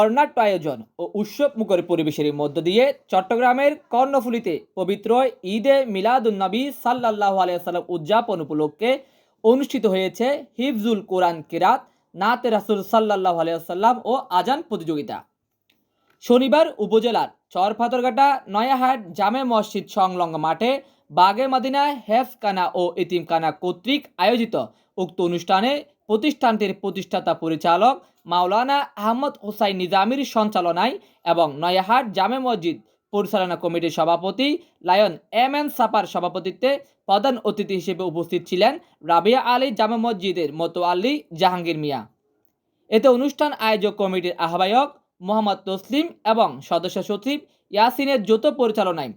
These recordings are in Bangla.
বর্ণাঢ্য আয়োজন ও উৎসব মুখর পরিবেশের মধ্য দিয়ে চট্টগ্রামের কর্ণফুলিতে পবিত্র ঈদে মিলাদুন্নবী সাল্লাহ আলিয়াল্লাম উদযাপন উপলক্ষে অনুষ্ঠিত হয়েছে হিফজুল কোরআন কিরাত, নাতে রাসুল সাল্লাহ আলিয়াল্লাম ও আজান প্রতিযোগিতা। শনিবার উপজেলার চরফাতরঘাটা, নয়াহাট জামে মসজিদ সংলগ্ন মাঠে বাগে মাদিনা হেফকানা ও এতিমখানা কর্তৃক আয়োজিত উক্ত অনুষ্ঠানে প্রতিষ্ঠানটির প্রতিষ্ঠাতা পরিচালক মাওলানা আহমদ হোসাইন নিজামির সঞ্চালনায় এবং নয়াহাট জামে মসজিদ পরিচালনা কমিটির সভাপতি লায়ন এম এন সাপার সভাপতিত্বে প্রধান অতিথি হিসেবে উপস্থিত ছিলেন রাবিয়া আলী জামে মসজিদের মতোয়াল্লি জাহাঙ্গীর মিয়া। এতে অনুষ্ঠান আয়োজক কমিটির আহ্বায়ক মোহাম্মদ তসলিম এবং সদস্য সচিব ইয়াসিনের যৌথ পরিচালনায়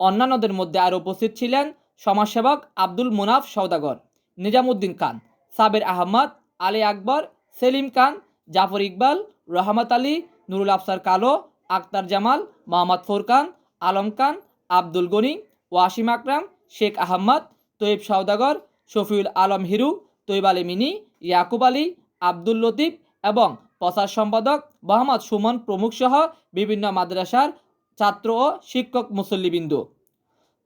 অন্যান্যদের মধ্যে আরও উপস্থিত ছিলেন সমাজসেবক আব্দুল মুনাফ সওদাগর, নিজামুদ্দিন খান সাবের আহমদ, আলী আকবর, সেলিম খান, জাফর ইকবাল, রহমত আলী, নুরুল আফসার কালো, আক্তার জামাল, মোহাম্মদ ফুরকান, আলম খান, আব্দুল গনি, ওয়াসিম আকরাম, শেখ আহমদ তৈব সওদাগর, শফিউল আলম হিরু তৈব আলী মিনি, ইয়াকুব আলী, আব্দুল লতিফ এবং প্রচার সম্পাদক মোহাম্মদ সুমন প্রমুখ সহ বিভিন্ন মাদ্রাসার ছাত্র ও শিক্ষক মুসল্লিবৃন্দ।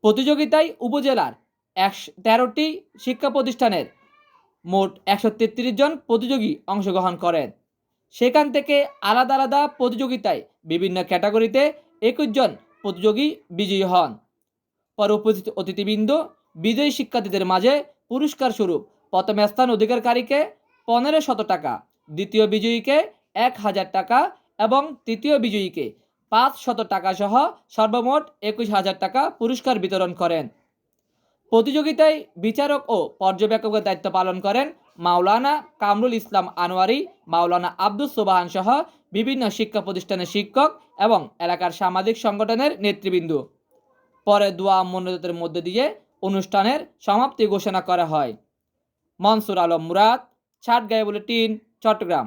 প্রতিযোগিতায় উপজেলার একশো তেরোটি শিক্ষা প্রতিষ্ঠানের মোট একশো তেত্রিশ জন প্রতিযোগী অংশগ্রহণ করেন। সেখান থেকে আলাদা আলাদা প্রতিযোগিতায় বিভিন্ন ক্যাটাগরিতে একুশ জন প্রতিযোগী বিজয়ী হন। পরে উপস্থিত অতিথিবৃন্দ, বিজয়ী শিক্ষার্থীদের মাঝে পুরস্কার স্বরূপ প্রথম স্থান অধিকারকারীকে পনেরো শত টাকা, দ্বিতীয় বিজয়ীকে এক হাজার টাকা এবং তৃতীয় বিজয়ীকে পাঁচ শত টাকা সহ সর্বমোট একুশ হাজার টাকা পুরস্কার বিতরণ করেন। প্রতিযোগিতায় বিচারক ও পর্যবেক্ষকের দায়িত্ব পালন করেন মাওলানা কামরুল ইসলাম আনোয়ারি, মাওলানা আব্দুল সোবাহান সহ বিভিন্ন শিক্ষা প্রতিষ্ঠানের শিক্ষক এবং এলাকার সামাজিক সংগঠনের নেতৃবৃন্দ। পরে দোয়া মনোনীতের মধ্য দিয়ে অনুষ্ঠানের সমাপ্তি ঘোষণা করা হয়। মনসুর আলম মুরাদ ছাটগাঁয় বুলেটিন চট্টগ্রাম।